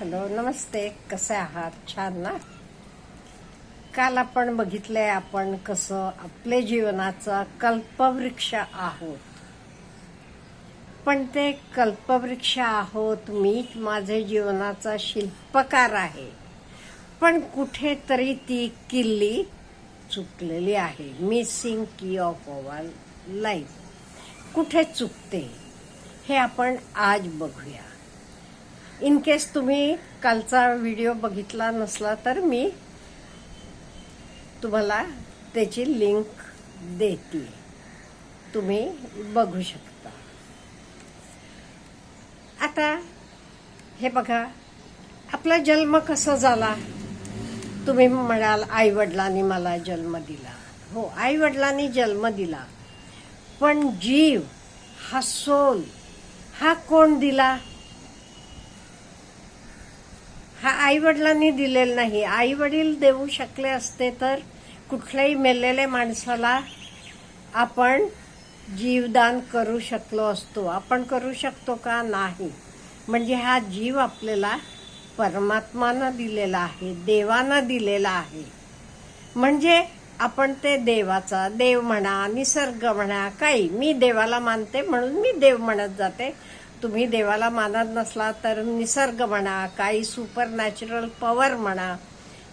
Hello नमस्ते. कसे आहात? छान ना? काल आपण बघितलंय आपण कसं आपले जीवनाचा कल्पवृक्ष आहोत. पण ते कल्पवृक्ष आहोत मी माझे जीवनाचा शिल्पकार आहे. पण कुठेतरी ती किल्ली चुकलेली आहे. मिसिंग की ऑफ अवर लाईफ कुठे चुकते हे आपण आज बघूया. इन केस तुम्ही कालचा व्हिडिओ बघितला नसला तर मी तुम्हाला त्याची लिंक देते. तुम्ही बघू शकता. आता हे बघा आपला जन्म कसा झाला? तुम्ही म्हणाल आईवडिलांनी मला जन्म दिला. हो आईवडिलांनी जन्म दिला. पण जीव हा सोल हा कोण दिला? हा आई वडिलांनी दिलेला नाही. आई वडील देऊ शकले असते तर कुठल्याही मेलेल्या माणसाला आपण जीवदान करू शकलो असतो. आपण करू शकतो का? नाही. म्हणजे हा जीव आपल्याला परमात्मानं दिलेला आहे. देवानं दिलेला आहे. म्हणजे आपण ते देवाचा देव म्हणा निसर्ग म्हणा काही मी देवाला मानते म्हणून मी देव म्हणत जाते. तुम्ही देवाला मानत नसला तर निसर्ग म्हणा काही सुपर नॅचरल पॉवर म्हणा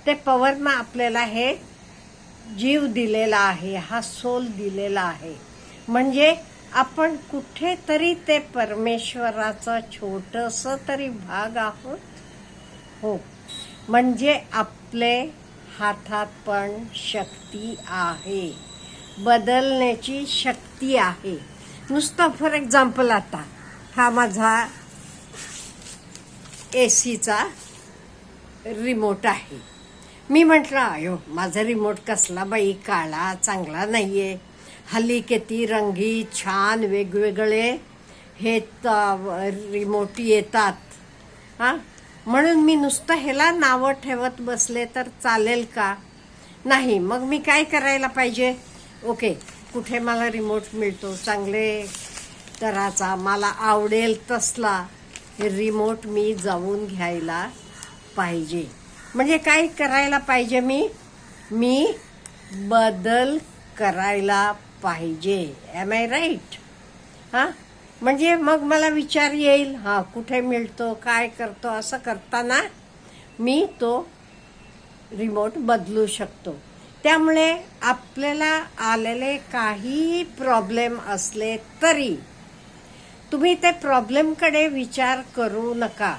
ते पॉवरनं आपल्याला हे जीव दिलेला आहे हा सोल दिलेला आहे. म्हणजे आपण कुठेतरी ते परमेश्वराचा छोटस तरी भाग आहोत. हो. म्हणजे आपले हातात पण शक्ती आहे. बदलण्याची शक्ती आहे. नुसतं फॉर एक्झाम्पल आता हा माझा ए सीचा रिमोट आहे. मी म्हटलं अयो माझा रिमोट कसला बाई काळा चांगला नाही आहे हल्ली किती रंगी छान वेगवेगळे हे रिमोट येतात. हां? म्हणून मी नुसतं ह्याला नावं ठेवत बसले तर चालेल का? नाही मग मी काय करायला पाहिजे? ओके कुठे मला रिमोट मिळतो? चांगले तराचा मला आवडेल तसला रिमोट मी जाऊन घ्यायला पाहिजे. म्हणजे काय करायला पाहिजे मी? मी बदल करायला पाहिजे. एम आय राईट हा? म्हणजे मग मला विचार येईल हा कुठे मिळतो काय करतो असं करताना मी तो रिमोट बदलू शकतो. त्यामुळे आपल्याला आलेले काही प्रॉब्लेम असले तरी तुम्ही ते प्रॉब्लेमकडे विचार करू नका.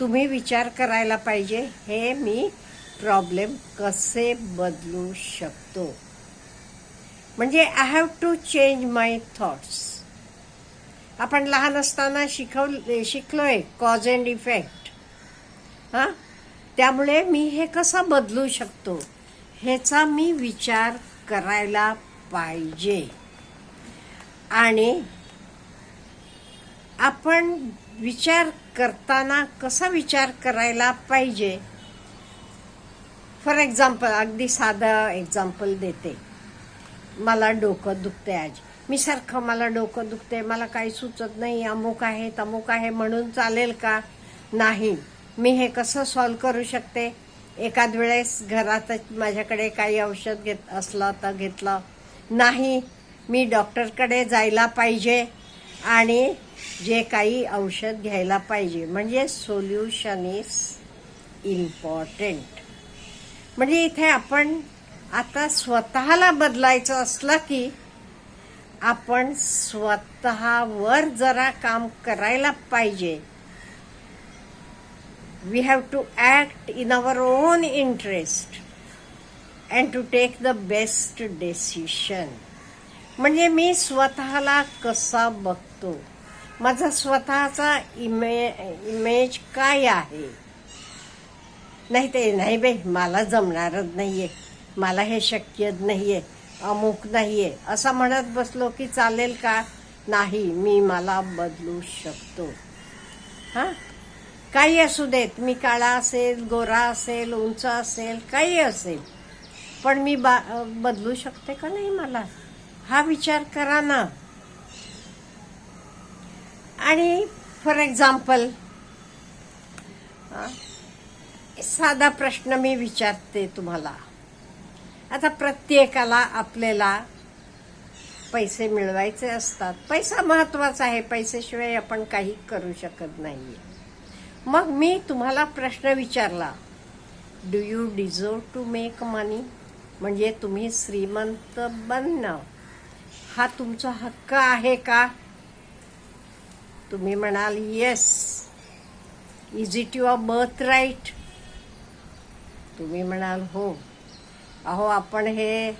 तुम्ही विचार करायला पाहिजे हे मी प्रॉब्लेम कसे बदलू शकतो? म्हणजे I have to change my thoughts आपण लहान असताना शिकवले शिकलोय कॉज अँड इफेक्ट हां? त्यामुळे मी हे कसं बदलू शकतो? ह्याचा मी विचार करायला पाहिजे. आणि आपण विचार करताना कसा विचार करायला पाहिजे? फॉर एक्झाम्पल अगदी साधं एक्झाम्पल देते. मला डोकं दुखते आज. मी सारखं मला डोकं दुखते मला काही सुचत नाही. अमुक आहे तमुक आहे म्हणून चालेल का? नाही. मी हे कसं सॉल्व करू शकते? एखाद वेळेस घरातच माझ्याकडे काही औषध घेत असलं तर घेतलं. नाही. मी डॉक्टरकडे जायला पाहिजे. आणि जे काही औषध घ्यायला पाहिजे म्हणजे सोल्युशन इज इम्पॉर्टंट म्हणजे इथे आपण आता स्वतःला बदलायचं असलं की आपण स्वतःवर जरा काम करायला पाहिजे. We have to act in our own interest and to take the best decision म्हणजे मी स्वतःला कसा बघतो? माझा स्वतःचा इमे इमेज काय आहे? नाही ते नाही बाई मला जमणारच नाही आहे मला हे शक्यच आहे अमुक आहे असं म्हणत बसलो की चालेल का? नाही मी मला बदलू शकतो. हां? काही असू देत. मी काळा असेल गोरा असेल उंच असेल काही असेल. पण मी बा बदलू शकते का नाही मला? हा विचार करा ना. आणि फॉर एक्झाम्पल साधा प्रश्न मी विचारते तुम्हाला. आता प्रत्येकाला आपल्याला पैसे मिळवायचे असतात. पैसा महत्त्वाचा आहे पैशाशिवाय आपण काही करू शकत नाही मग मी तुम्हाला प्रश्न विचारला do you deserve to make money म्हणजे तुम्ही श्रीमंत बनणं. हा तुमचा हक्क आहे का? तुम्ही म्हणाल yes is it your birth right तुम्ही म्हणाल हो. अहो आपण हे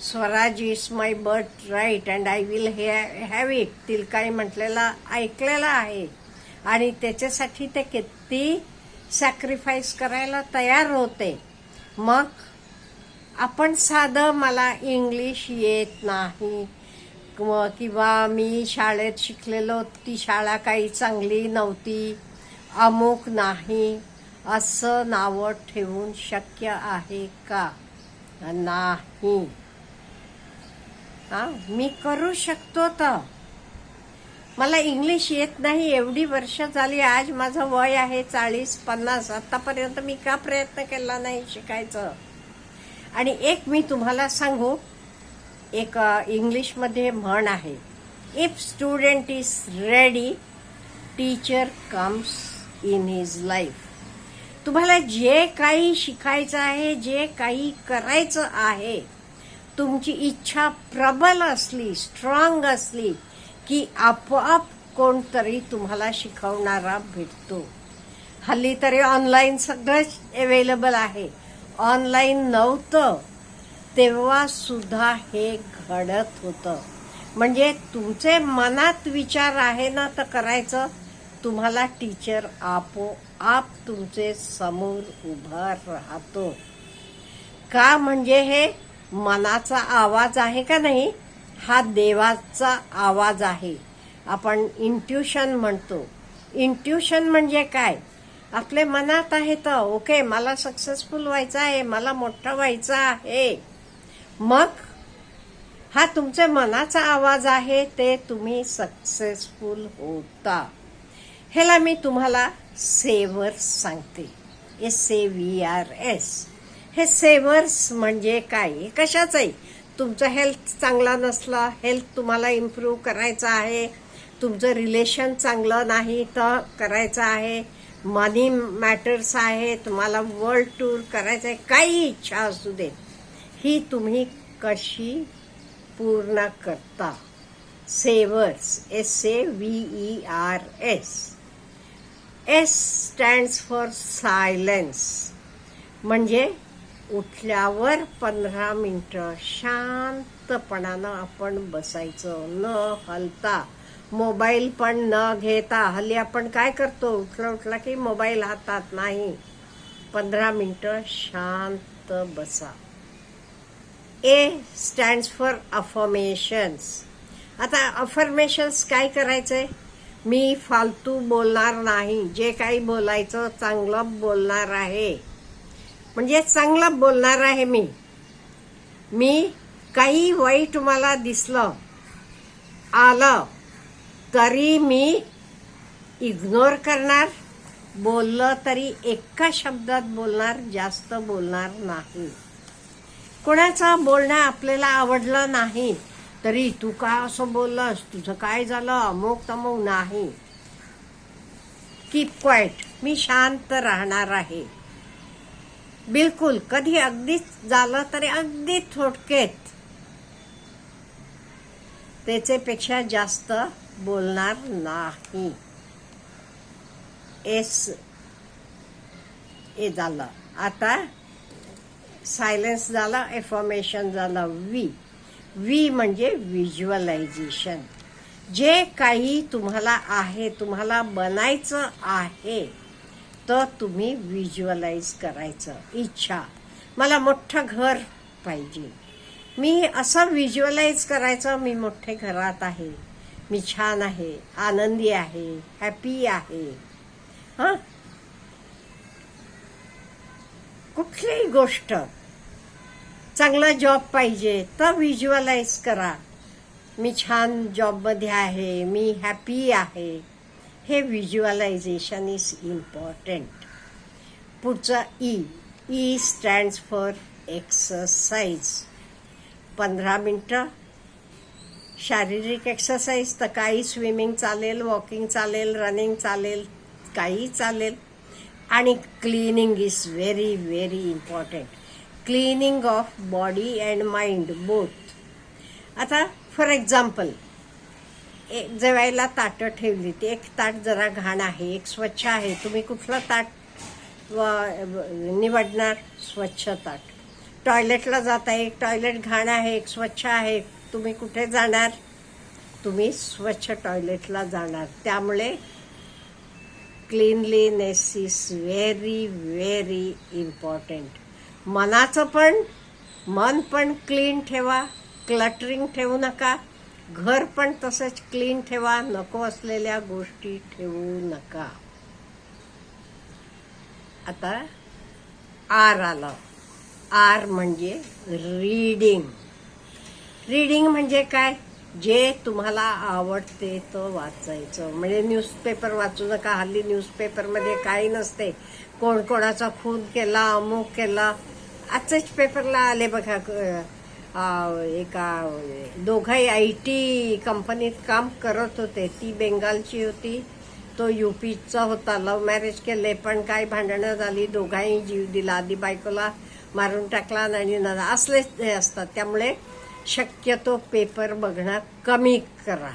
Swaraj is my birth right and I will हे हॅव इट तिलकाई म्हटलेला ऐकलेला आहे. आणि त्याच्यासाठी ते किती सॅक्रिफाईस करायला तयार होते. मग आपण साधं मला इंग्लिश येत नाही. किंवा किंवा मी शाळेत शिकलेलो ती शाळा काही चांगली नव्हती. अमुक नाही. असं नावं ठेवून शक्य आहे का? नाही. हा मी करू शकतो तर. मला इंग्लिश येत नाही एवढी वर्ष झाली आज माझं वय आहे चाळीस पन्नास. आतापर्यंत मी का प्रयत्न केला नाही शिकायचं? आणि एक मी तुम्हाला सांगू एक इंग्लिशमध्ये म्हण आहे if student is ready teacher comes in his life तुम्हाला जे काही शिकायचं आहे जे काही करायचं आहे तुमची इच्छा प्रबल असली स्ट्रॉंग असली की आपोआप कोणतरी तुम्हाला शिकवणारा भेटतो. हल्ली तरी ऑनलाईन सगळंच अवेलेबल आहे. ऑनलाईन नव्हतं. तेव्हासुद्धा हे घडत होतं. म्हणजे तुमचे मनात विचार आहे ना तर करायचं. तुम्हाला टीचर आपोआप तुमचे समोर उभा राहतो. का म्हणजे हे मनाचा आवाज आहे का नाही? हा देवाचा आवाज आहे. आपण इंट्युशन म्हणतो. इंट्युशन म्हणजे काय? आपले मनात आहे तर ओके मला सक्सेसफुल व्हायचं आहे मला मोठं व्हायचं आहे. मग हा तुमच्या मनाचा आवाज आहे ते तुम्ही सक्सेसफुल होता. ह्याला मी तुम्हाला सेवर्स सांगते. S A V R S हे सेवर्स म्हणजे काय? हे आहे? तुमचं हेल्थ चांगला नसला हेल्थ तुम्हाला इम्प्रूव्ह करायचं आहे. तुमचं रिलेशन चांगलं नाही तर करायचं आहे. मनी मॅटर्स आहे. तुम्हाला वर्ल्ड टूर करायचं आहे काही इच्छा असू देत ही तुम्ही कशी पूर्ण करता? Savers S A V E R S S stands for silence म्हणजे उठल्यावर पंधरा मिनटं शांतपणानं आपण बसायचं न हलता. मोबाईल पण न घेता. हल्ली आपण काय करतो? उठला उठला की मोबाईल हातात नाही. पंधरा मिनटं शांत बसा. ए स्टँड्स फॉर अफर्मेशन्स आता अफर्मेशन्स काय करायचंय? मी फालतू बोलणार नाही. जे काही बोलायचं चांगलं बोलणार आहे. म्हणजे चांगलं बोलणार आहे मी. मी काही वाईट मला दिसलं आलं तरी मी इग्नोर करणार. बोललं तरी एका शब्दात बोलणार जास्त बोलणार नाही. कोणाचं बोलणं आपल्याला आवडलं नाही. तरी तू का असं बोललंस? तुझं काय झालं? अमोक तमोक नाही. कीप क्वाईट मी शांत राहणार आहे. बिलकुल. कधी अगदीच झालं तरी अगदी थोडकेत त्याच्यापेक्षा जास्त बोलणार नाही. एस ए झालं. आता सायलेन्स झालं एफॉर्मेशन झालं. वी वी म्हणजे व्हिज्युअलायझेशन जे काही तुम्हाला आहे तुम्हाला बनायचं आहे तर तुम्ही व्हिज्युअलाइज करायचं. इच्छा. मला मोठं घर पाहिजे. मी असं व्हिज्युअलाइज करायचं मी मोठे घरात आहे. मी छान आहे आनंदी आहे हॅपी आहे. हां? कुठलीही गोष्ट चांगला जॉब पाहिजे तर व्हिज्युअलाइज करा. मी छान जॉबमध्ये आहे मी हॅपी आहे. हे व्हिज्युअलायझेशन इज इम्पॉर्टंट पुढचं E E stands for exercise पंधरा मिनटं. शारीरिक एक्सरसाइज तर काही स्विमिंग चालेल वॉकिंग चालेल रनिंग चालेल काही चालेल. आणि cleaning is very very important cleaning of body and mind both आता फॉर एक्झाम्पल एक जेवायला ताटं ठेवली ती एक ताट जरा घाण आहे एक स्वच्छ आहे तुम्ही कुठलं ताट व- निवडणार? स्वच्छ ताट. टॉयलेटला जाता एक टॉयलेट घाण आहे एक स्वच्छ आहे तुम्ही कुठे जाणार? तुम्ही स्वच्छ टॉयलेटला जाणार. त्यामुळे cleanliness is very very important मनाचं पण मन पण क्लीन ठेवा क्लटरिंग ठेवू नका घर पण तसंच क्लीन ठेवा नको असलेल्या गोष्टी ठेवू नका. आता आर आलं. आर म्हणजे रीडिंग रीडिंग म्हणजे काय? जे तुम्हाला आवडते तो वाचायचं. म्हणजे न्यूजपेपर वाचू नका. हल्ली न्यूजपेपरमध्ये काही नसते. कोण कोणाचा खून केला अमुक केला. आजच पेपरला आले बघा एका दोघंही आय टी कंपनीत काम करत होते. ती बेंगालची होती. तो युपीचा होता. लव्ह मॅरेज केले पण काय भांडणं झाली. दोघांही जीव दिला. आधी बायकोला मारून टाकला आणि न- असलेच हे असतात. त्यामुळे शक्यतो पेपर बघणं कमी करा.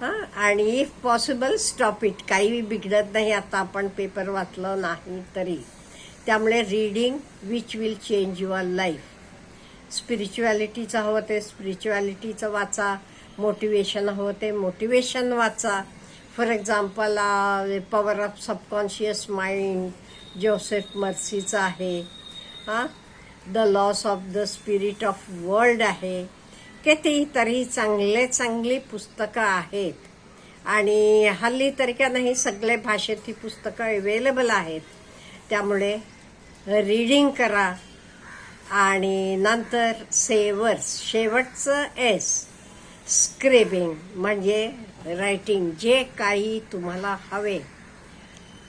हां आणि इफ पॉसिबल स्टॉप इट काही बिघडत नाही आता आपण पेपर वाचलं नाही तरी. त्यामुळे reading which will change your life स्पिरिच्युअलिटीचं हवं ते स्पिरिच्युअलिटीचं वाचा. मोटिवेशन हवं ते मोटिवेशन वाचा. For example power of subconscious mind Joseph मर्सीचं आहे. हां the laws of the spirit of world आहे. किती तरी चांगले चांगली पुस्तकं आहेत. आणि हल्ली तरी का नाही सगळे भाषेत ही पुस्तकं अवेलेबल आहेत. त्यामुळे रीडिंग करा. आणि नंतर सेवर्स शेवटचं एस स्क्रेबिंग म्हणजे रायटिंग जे काही तुम्हाला हवे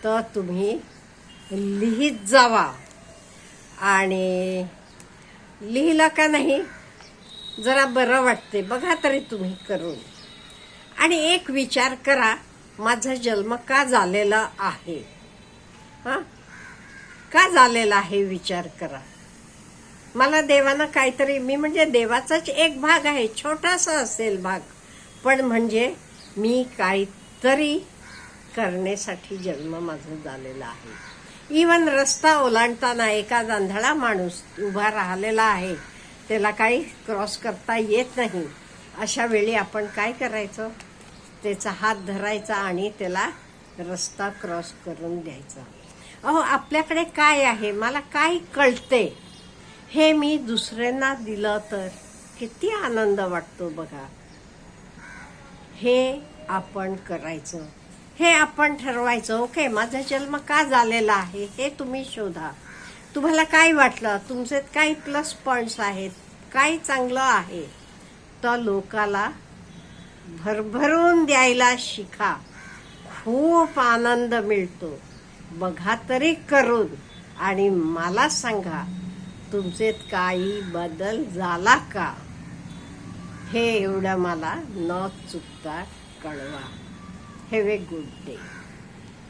तर तुम्ही लिहित जावा. आणि लिहिलं का नाही जरा बरं वाटते बघा तरी तुम्ही करून. आणि एक विचार करा माझा जन्म का झालेला आहे? हां? का झालेला आहे विचार करा. मला देवानं काहीतरी मी म्हणजे देवाचाच एक भाग आहे छोटासा असेल भाग. पण म्हणजे मी काहीतरी करण्यासाठी जन्म माझा झालेला आहे. इवन रस्ता ओलांडताना एका गांधळा माणूस उभा राहिलेला आहे त्याला काही क्रॉस करता येत नाही. अशा वेळी आपण काय करायचं? त्याचा हात धरायचा आणि त्याला रस्ता क्रॉस करून द्यायचा. अहो आपल्याकडे काय आहे? मला काय कळते? हे मी दुसऱ्यांना दिलं तर किती आनंद वाटतो बघा. हे आपण करायचं. हे आपण ठरवायचं. ओके माझा जन्म का झालेला आहे हे तुम्ही शोधा. तुम्हाला काय वाटलं? तुमचे काही प्लस पॉईंट्स आहेत. काय चांगलं आहे? तर लोकाला भरभरून द्यायला शिका. खूप आनंद मिळतो. बघा तरी करून. आणि मला सांगा तुमचे काही बदल झाला का? हे एवढं मला न चुकता कळवा. Have a good day